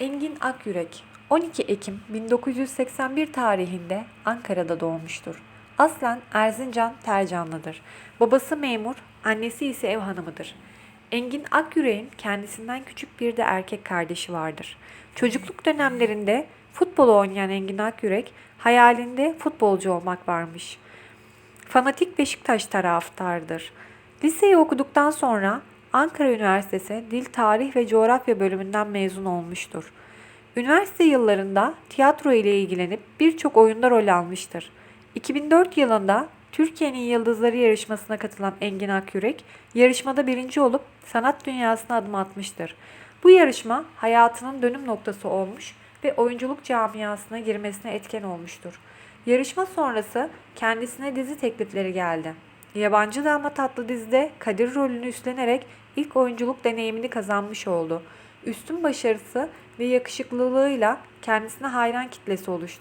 Engin Akyürek 12 Ekim 1981 tarihinde Ankara'da doğmuştur. Aslen Erzincan Tercanlıdır. Babası memur, annesi ise ev hanımıdır. Engin Akyürek'in kendisinden küçük bir de erkek kardeşi vardır. Çocukluk dönemlerinde futbol oynayan Engin Akyürek hayalinde futbolcu olmak varmış. Fanatik Beşiktaş taraftardır. Liseyi okuduktan sonra Ankara Üniversitesi Dil Tarih ve Coğrafya bölümünden mezun olmuştur. Üniversite yıllarında tiyatro ile ilgilenip birçok oyunda rol almıştır. 2004 yılında Türkiye'nin Yıldızları yarışmasına katılan Engin Akyürek, yarışmada birinci olup sanat dünyasına adım atmıştır. Bu yarışma hayatının dönüm noktası olmuş ve oyunculuk camiasına girmesine etken olmuştur. Yarışma sonrası kendisine dizi teklifleri geldi. Yabancı Damat Tatlı dizide Kadir rolünü üstlenerek ilk oyunculuk deneyimini kazanmış oldu. Üstün başarısı ve yakışıklılığıyla kendisine hayran kitlesi oluştu.